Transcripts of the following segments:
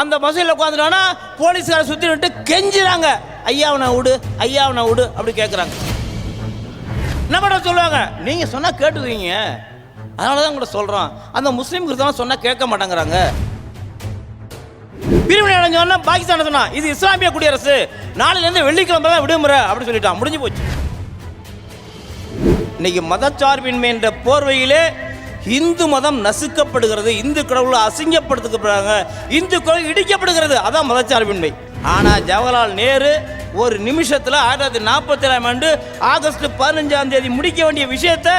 அந்த பஸ்ஸில் உட்காந்துட்டோன்னா போலீஸ்காரை சுற்றி விட்டு கெஞ்சுறாங்க. ஐயாவனை விடு ஐயாவனை விடு அப்படி கேட்குறாங்க என்ன பண்ண சொல்லுவாங்க? நீங்கள் சொன்னால் கேட்டுக்குவீங்க அதனால தான் கூட சொல்கிறோம் அந்த முஸ்லீம் கிறிஸ்தவன் சொன்னால் கேட்க மாட்டேங்கிறாங்க. பிரிவினை அடைஞ்சோன்னா பாகிஸ்தான் சொன்னா? இது இஸ்லாமிய குடியரசு. நாளையிலேருந்து வெள்ளிக்கிழமை தான் விடுமுறை அப்படின்னு சொல்லிட்டான். முடிஞ்சு போச்சு. இன்னைக்கு மதச்சார்பின்மை என்ற போர்வையிலே இந்து மதம் நசுக்கப்படுகிறது இந்து கடவுள் அசிங்கப்படுத்துக்கப்படுறாங்க இந்து கடவுள் இடிக்கப்படுகிறது. அதான் மதச்சார்பின்மை. ஆனால் ஜவஹர்லால் நேரு ஒரு நிமிஷத்தில் ஆயிரத்தி தொள்ளாயிரத்தி நாற்பத்தி ஏழாம் ஆண்டு ஆகஸ்ட் பதினஞ்சாம் தேதி முடிக்க வேண்டிய விஷயத்தை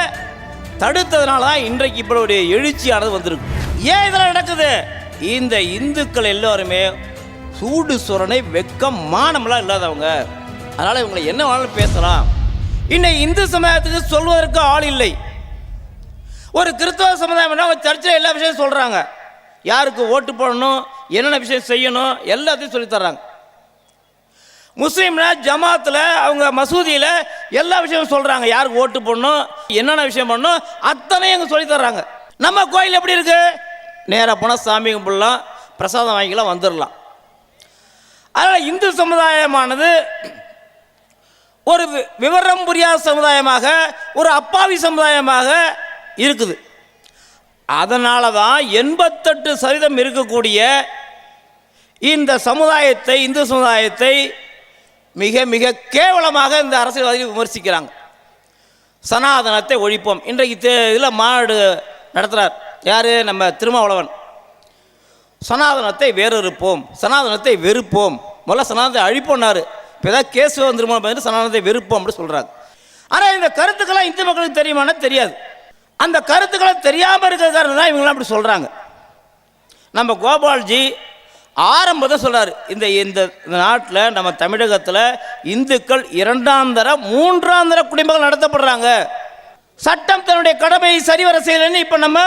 தடுத்ததுனால தான் இன்றைக்கு இப்படி எழுச்சியானது வந்திருக்கு. ஏன் இதெல்லாம் நடக்குது? இந்த இந்துக்கள் எல்லோருமே சூடு சுரணை வெக்கம் மானமெல்லாம் இல்லாதவங்க. அதனால் இவங்களை என்ன வேணாலும் பேசலாம். இன்னைக்கு இந்து சமயத்துக்கு சொல்வதற்கு ஆள் இல்லை. ஒரு கிறிஸ்தவ சமுதாயம் அவங்க சர்ச்சில் எல்லா விஷயம் சொல்கிறாங்க யாருக்கு ஓட்டு போடணும் என்னென்ன விஷயம் செய்யணும் எல்லாத்தையும் சொல்லித் தர்றாங்க. முஸ்லீம்னா ஜமாத்தில் அவங்க மசூதியில் எல்லா விஷயமும் சொல்கிறாங்க யாருக்கு ஓட்டு போடணும் என்னென்ன விஷயம் பண்ணணும் அத்தனையும் அங்கே சொல்லித் தர்றாங்க. நம்ம கோயில் எப்படி இருக்குது நேராக போனால் சாமி கும்பிடலாம் பிரசாதம் வாங்கிக்கலாம் வந்துடலாம் அதனால் இந்து சமுதாயமானது ஒரு வி- விவரம் புரியாத சமுதாயமாக ஒரு அப்பாவி சமுதாயமாக இருக்குது. அதனால தான் எண்பத்தெட்டு சதவீதம் இருக்கக்கூடிய இந்த சமுதாயத்தை இந்து சமுதாயத்தை மிக மிக கேவலமாக இந்த அரசியல்வாதிகள் விமர்சிக்கிறாங்க. சனாதனத்தை ஒழிப்போம். இன்றைக்கு தே- இதில் மாநாடு நடத்துகிறார் யார்? நம்ம திருமாவளவன். சனாதனத்தை வேறறுப்போம். சனாதனத்தை வெறுப்போம். முதல்ல சனாதனத்தை அழிப்போம்னாரு இப்போ ஏதாவது கேஸ் திருமணம் பார்த்துட்டு சனாதனத்தை வெறுப்போம் அப்படின்னு சொல்கிறாங்க ஆனால் இந்த கருத்துக்கெல்லாம் இந்து மக்களுக்கு தெரியுமானா தெரியாது. அந்த கருத்துக்களை தெரியாமல் இருக்கிற காரணம் தான் இவங்களாம் அப்படி சொல்கிறாங்க நம்ம கோபால்ஜி ஆரம்பத்தை சொல்கிறார் இந்த இந்த நாட்டில் நம்ம தமிழகத்தில் இந்துக்கள் இரண்டாம் தர மூன்றாம் தர குடிமக்கள் நடத்தப்படுறாங்க. சட்டம் தன்னுடைய கடமையை சரிவர செய்யலைன்னு இப்போ நம்ம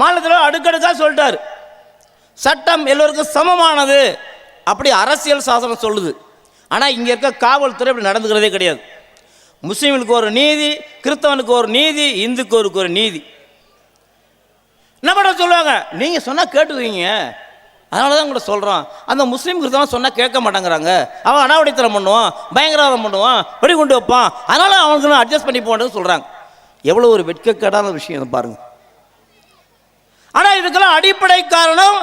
மாநிலத்தில் அடுக்கடுக்காக சொல்லிட்டார். சட்டம் எல்லோருக்கும் சமமானது. அப்படி அரசியல் சாசனம் சொல்லுது. ஆனால் இங்கே இருக்க காவல்துறை இப்படி நடந்துக்கிறதே கிடையாது. முஸ்லீம்களுக்கு ஒரு நீதி கிறிஸ்தவனுக்கு ஒரு நீதி இந்துக்கு ஒரு நீதி. என்ன பண்ண சொல்லுவாங்க? நீங்கள் சொன்னால் கேட்டுக்குவீங்க. அதனால தான் உங்களை சொல்கிறோம் அந்த முஸ்லீம் கிறிஸ்தவன் சொன்னால் கேட்க மாட்டேங்கிறாங்க. அவன் அடாவடித்தனம் பண்ணுவான் பயங்கரவாதம் பண்ணுவான் வெடிகுண்டு வைப்பான். அதனால் அவனுக்கு நான் அட்ஜஸ்ட் பண்ணி போன்னு சொல்கிறாங்க எவ்வளோ ஒரு வெட்கக்கேடான விஷயம் இதை பாருங்க. ஆனால் இதுக்கெல்லாம் அடிப்படை காரணம்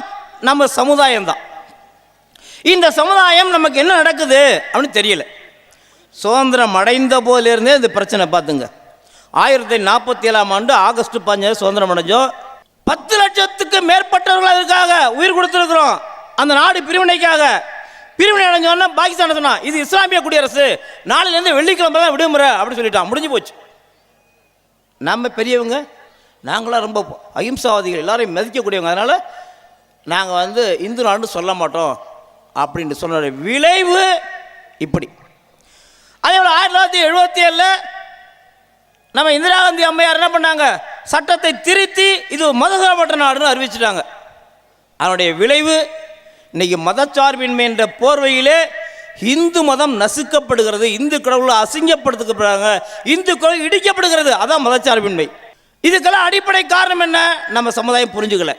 நம்ம சமுதாயம் தான் இந்த சமுதாயம் நமக்கு என்ன நடக்குது அப்படின்னு தெரியலை. சுதந்திரம் அடைந்த போதிலிருந்தே இந்த பிரச்சனை பார்த்துங்க. ஆயிரத்தி நாற்பத்தி ஏழாம் ஆண்டு ஆகஸ்ட் பதினஞ்சு சுதந்திரம் அடைஞ்சோம். பத்து லட்சத்துக்கு மேற்பட்டவர்கள் அதுக்காக உயிர் கொடுத்துருக்குறோம். அந்த நாடு பிரிவினைக்காக. பிரிவினை அடைஞ்சோன்னா பாகிஸ்தான் சொன்னா இது இஸ்லாமிய குடியரசு. நாளிலேருந்து வெள்ளிக்கிழமை தான் விடுமுறை. அப்படின்னு சொல்லிட்டான் முடிஞ்சு போச்சு. நம்ம பெரியவங்க நாங்களாம் ரொம்ப அகிம்சாவாதிகள் எல்லாரையும் மதிக்கக்கூடியவங்க. அதனால் நாங்கள் வந்து இந்து நாடுன்னு சொல்ல மாட்டோம். அப்படின்னு சொன்ன விளைவு இப்படி. அதே போல் ஆயிரத்தி தொள்ளாயிரத்தி எழுபத்தி ஏழில் நம்ம இந்திரா காந்தி அம்மையார் என்ன பண்ணாங்க? சட்டத்தை திருத்தி இது மதசார்பற்ற நாடுன்னு அறிவிச்சிட்டாங்க. அதனுடைய விளைவு இன்னைக்கு மதச்சார்பின்மை என்ற போர்வையிலே இந்து மதம் நசுக்கப்படுகிறது இந்து கடவுள் அசிங்கப்படுத்தப்படுறாங்க இந்து கடவுள் இடிக்கப்படுகிறது அதான் மதச்சார்பின்மை. இதுக்கெல்லாம் அடிப்படை காரணம் என்ன? நம்ம சமுதாயம் புரிஞ்சுக்கல.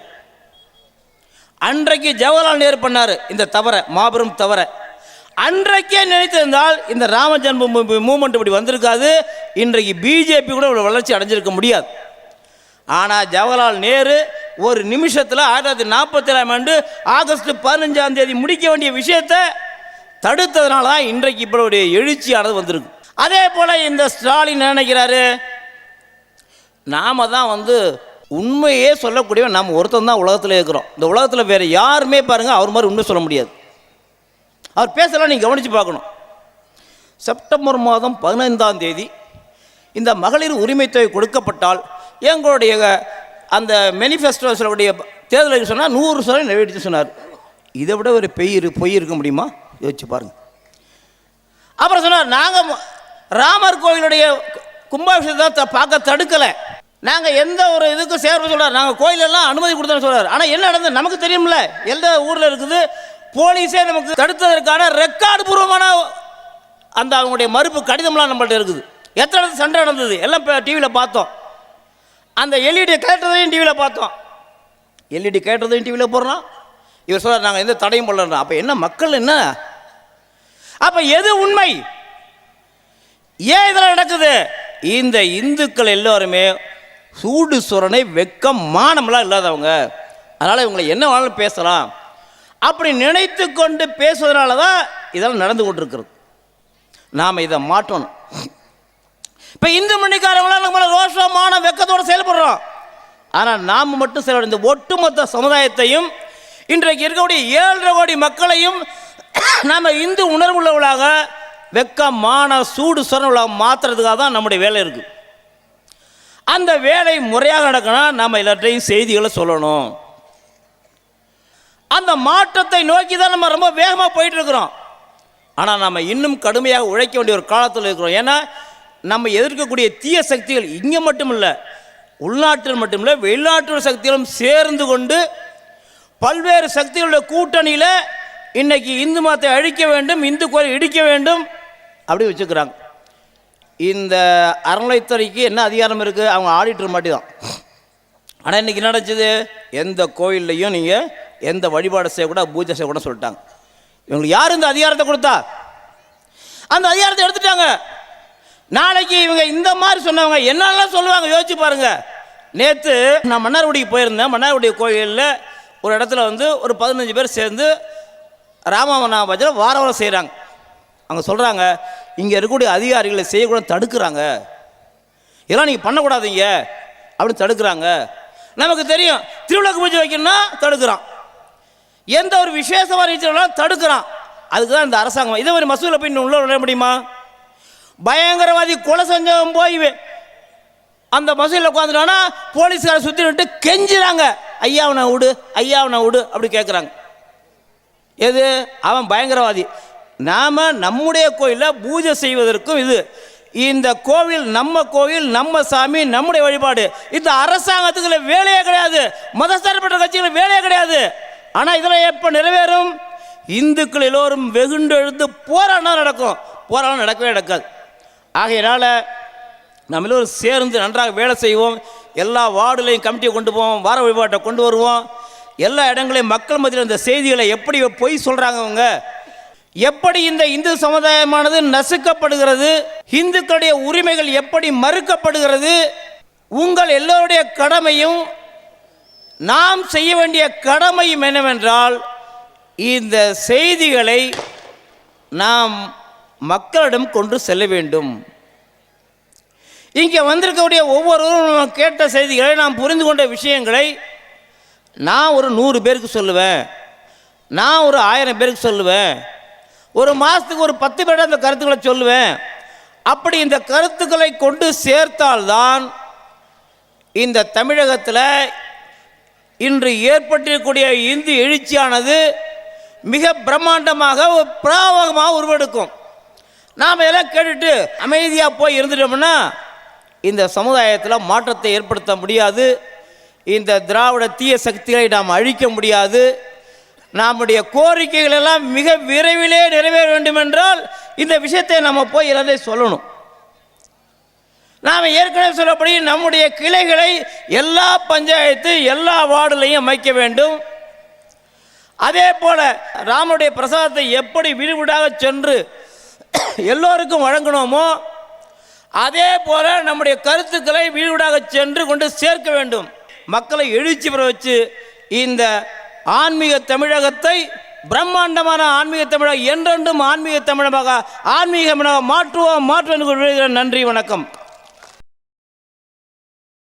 அன்றைக்கு ஜவஹர்லால் நேரு பண்ணார் இந்த தவற மாபெரும் தவற. அன்றைக்கே நினைத்திருந்தால் இந்த ராம ஜன்ம மூமெண்ட் இப்படி வந்திருக்காது. இன்றைக்கு பிஜேபி கூட இவ்வளோ வளர்ச்சி அடைஞ்சிருக்க முடியாது. ஆனால் ஜவஹர்லால் நேரு ஒரு நிமிஷத்தில் ஆயிரத்தி தொள்ளாயிரத்தி நாற்பத்தி ஏழாம் ஆண்டு ஆகஸ்ட் பதினஞ்சாம் தேதி முடிக்க வேண்டிய விஷயத்தை தடுத்ததுனால தான் இன்றைக்கு இப்படி எழுச்சியானது வந்திருக்கு. அதே போல் இந்த ஸ்டாலின் நினைக்கிறாரு? நாம தான் வந்து உண்மையே சொல்லக்கூடிய நாம் ஒருத்தன் தான் உலகத்தில் இருக்கிறோம். இந்த உலகத்தில் வேறு யாருமே பாருங்கள் அவர் மாதிரி உண்மை சொல்ல முடியாது. அவர் பேசலாம் நீங்கள் கவனித்து பார்க்கணும். செப்டம்பர் மாதம் பதினைந்தாம் தேதி இந்த மகளிர் உரிமை தொகை கொடுக்கப்பட்டால் எங்களுடைய அந்த மேனிஃபெஸ்டோ சொல்லக்கூடிய தேர்தலுக்கு சொன்னால் நூறு சதவீதம் நிறைவேற்றி சொன்னார். இதை விட ஒரு பெய் பொய் இருக்க முடியுமா? யோசிச்சு பாருங்க. அப்புறம் சொன்னார் நாங்கள் ராமர் கோயிலுடைய கும்பாபிஷேகத்தை பார்க்க தடுக்கலை. நாங்கள் எந்த ஒரு இதுக்கும் சேர்ப்பு சொல்கிறார் நாங்கள் கோயிலெல்லாம் அனுமதி கொடுத்தோன்னு சொல்கிறார் ஆனால் என்ன நடந்தது? நமக்கு தெரியும்ல. எந்த ஊரில் இருக்குது? போலீஸே நமக்கு தடுத்ததற்கான ரெக்கார்டு பூர்வமான அந்த அவங்களுடைய மறுப்பு கடிதம்லாம் நம்மள்ட்ட இருக்குது. எத்தனை சண்டை நடந்தது? எல்லாம் இப்போ டிவியில் பார்த்தோம். அந்த எல்இடி கேட்டதையும் டிவியில் பார்த்தோம். எல்இடி கேட்டதையும் டிவியில் போடுறான் இவர் சொல்கிறார் நாங்கள் எந்த தடையும் பண்ணலாம் அப்போ என்ன மக்கள் என்ன? அப்போ எது உண்மை? ஏன் இதெல்லாம் நடக்குது? இந்த இந்துக்கள் எல்லோருமே சூடு சுரணை வெக்கம் மானம்லாம் இல்லாதவங்க. அதனால் இவங்களை என்ன வேணாலும் பேசலாம். அப்படி நினைத்து கொண்டு பேசுவதனால தான் இதெல்லாம் நடந்து கொண்டிருக்கிறது. நாம் இதை மாற்றணும். இப்போ இந்து மணிக்காரங்களாம் நம்மள ரோஷமான வெக்கத்தோடு செயல்படுறோம். ஆனால் நாம் மட்டும் செயல்பட இந்த ஒட்டுமொத்த சமுதாயத்தையும் இன்றைக்கு இருக்கக்கூடிய ஏழரை கோடி மக்களையும் நாம் இந்து உணர்வுள்ளவர்களாக வெக்கமான சூடு சொரணவர்களாக மாற்றுறதுக்காக தான் நம்முடைய வேலை இருக்குது அந்த வேலை முறையாக நடக்கணும் நம்ம எல்லாத்தையும் செய்திகளை சொல்லணும். அந்த மாற்றத்தை நோக்கி தான் நம்ம ரொம்ப வேகமாக போயிட்டுருக்குறோம். ஆனால் நம்ம இன்னும் கடுமையாக உழைக்க வேண்டிய ஒரு காலத்தில் இருக்கிறோம். ஏன்னா நம்ம எதிர்க்கக்கூடிய தீய சக்திகள் இங்கே மட்டும் இல்லை உள்நாட்டில் மட்டும் இல்லை வெளிநாட்டு சக்திகளும் சேர்ந்து கொண்டு பல்வேறு சக்திகளுடைய கூட்டணியில் இன்றைக்கி இந்து மதத்தை அழிக்க வேண்டும் இந்து கோயில் இடிக்க வேண்டும் அப்படி வச்சுக்கிறாங்க. இந்த அறநிலைத்துறைக்கு என்ன அதிகாரம் இருக்குது அவங்க ஆடிட்டர் மாட்டி தான் ஆனால் இன்றைக்கி என்ன எந்த கோயில்லையும் நீங்கள் எந்த வழிபாடு செய்யக்கூடாது பூஜை செய்யக்கூடாது சொல்லிட்டாங்க. இவங்களுக்கு யார் இந்த அதிகாரத்தை கொடுத்தா? அந்த அதிகாரத்தை எடுத்துட்டாங்க. நாளைக்கு இவங்க இந்த மாதிரி சொன்னவங்க என்னெல்லாம் சொல்லுவாங்க யோசிச்சு பாருங்க. நேற்று நான் மன்னார்குடிக்கு போயிருந்தேன். மன்னார்குடி கோயிலில் ஒரு இடத்துல வந்து ஒரு பதினஞ்சு பேர் சேர்ந்து ராமநாம பஜனை வார வாரம் செய்கிறாங்க அவங்க சொல்கிறாங்க இங்கே இருக்கக்கூடிய அதிகாரிகளை செய்யக்கூடாது தடுக்கிறாங்க. இதெல்லாம் நீங்கள் பண்ணக்கூடாதீங்க. அப்படின்னு தடுக்கிறாங்க. நமக்கு தெரியும் திருவிழாக்கு பூஜை வைக்கணும்னா தடுக்கிறான். எந்த ஒரு விசேஷமாக இருந்துச்சுனாலும் தடுக்கிறான். அதுக்கு தான் இந்த அரசாங்கம். இதே மாதிரி மசூலில் போய் உள்ளே உள்ள விட முடியுமா? பயங்கரவாதி கொலை செஞ்சவன் போய் அந்த மசூதியில் உட்காந்துட்டானா போலீஸ்கார சுற்றி விட்டு கெஞ்சுறாங்க. ஐயாவனை விடு. ஐயாவனை விடு. அப்படி கேட்குறாங்க எது? அவன் பயங்கரவாதி. நாம் நம்முடைய கோயிலில் பூஜை செய்வதற்கும் இது. இந்த கோவில் நம்ம கோவில் நம்ம சாமி நம்முடைய வழிபாடு. இந்த அரசாங்கத்துக்குள்ள வேலையே கிடையாது. மதசார்பற்ற கட்சிகள் வேலையே கிடையாது. ஆனால் இதில் எப்போ நிறைவேறும்? இந்துக்கள் எல்லோரும் வெகுண்டு எழுந்து போராட்டம் நடக்கும். போராட்டம் நடக்கவே நடக்காது. ஆகையினால் நம்ம எல்லோரும் சேர்ந்து நன்றாக வேலை செய்வோம். எல்லா வார்டுலையும் கமிட்டியை கொண்டு போவோம். வார வழிபாட்டை கொண்டு வருவோம். எல்லா இடங்களையும் மக்கள் மத்தியில் இந்த செய்திகளை எப்படி பொய் சொல்கிறாங்க அவங்க எப்படி இந்த இந்து சமுதாயமானது நசுக்கப்படுகிறது? இந்துக்களுடைய உரிமைகள் எப்படி மறுக்கப்படுகிறது? உங்கள் எல்லோருடைய கடமையும் நாம் செய்ய வேண்டிய கடமையும் என்னவென்றால் இந்த செய்திகளை நாம் மக்களிடம் கொண்டு செல்ல வேண்டும். இங்கே வந்திருக்கக்கூடிய ஒவ்வொருவரும் கேட்ட செய்திகளை நாம் புரிந்து கொண்ட விஷயங்களை நான் ஒரு நூறு பேருக்கு சொல்லுவேன். நான் ஒரு ஆயிரம் பேருக்கு சொல்லுவேன். ஒரு மாதத்துக்கு ஒரு பத்து பேர் அந்த கருத்துக்களை சொல்லுவேன். அப்படி இந்த கருத்துக்களை கொண்டு சேர்த்தால்தான் இந்த தமிழகத்தில் இன்று ஏற்பட்டிருக்கக்கூடிய இந்து எழுச்சியானது மிக பிரம்மாண்டமாக ஒரு பிராவகமாக உருவெடுக்கும். நாம் எல்லாம் கேட்டுட்டு அமைதியாக போய் இருந்துட்டோம்னா இந்த சமுதாயத்தில் மாற்றத்தை ஏற்படுத்த முடியாது. இந்த திராவிட தீய சக்திகளை நாம் அழிக்க முடியாது. நம்முடைய கோரிக்கைகள் எல்லாம் மிக விரைவிலே நிறைவேற வேண்டும் என்றால் இந்த விஷயத்தை நம்ம போய் எல்லாத்தையும் சொல்லணும். நாம் ஏற்கனவே சொல்லப்படி நம்முடைய கிளைகளை எல்லா பஞ்சாயத்து எல்லா வார்டுலையும் அமைக்க வேண்டும். அதே போல் ராமனுடைய பிரசாதத்தை எப்படி விரிவிடாக சென்று எல்லோருக்கும் வழங்கணுமோ அதே போல் நம்முடைய கருத்துக்களை வீடாக சென்று கொண்டு சேர்க்க வேண்டும். மக்களை எழுச்சி பெற வச்சு இந்த ஆன்மீக தமிழகத்தை பிரம்மாண்டமான ஆன்மீக தமிழகம் என்றென்றும் ஆன்மீக தமிழமாக ஆன்மீகமாக மாற்றுவோம் மாற்றுவோம் நன்றி வணக்கம்.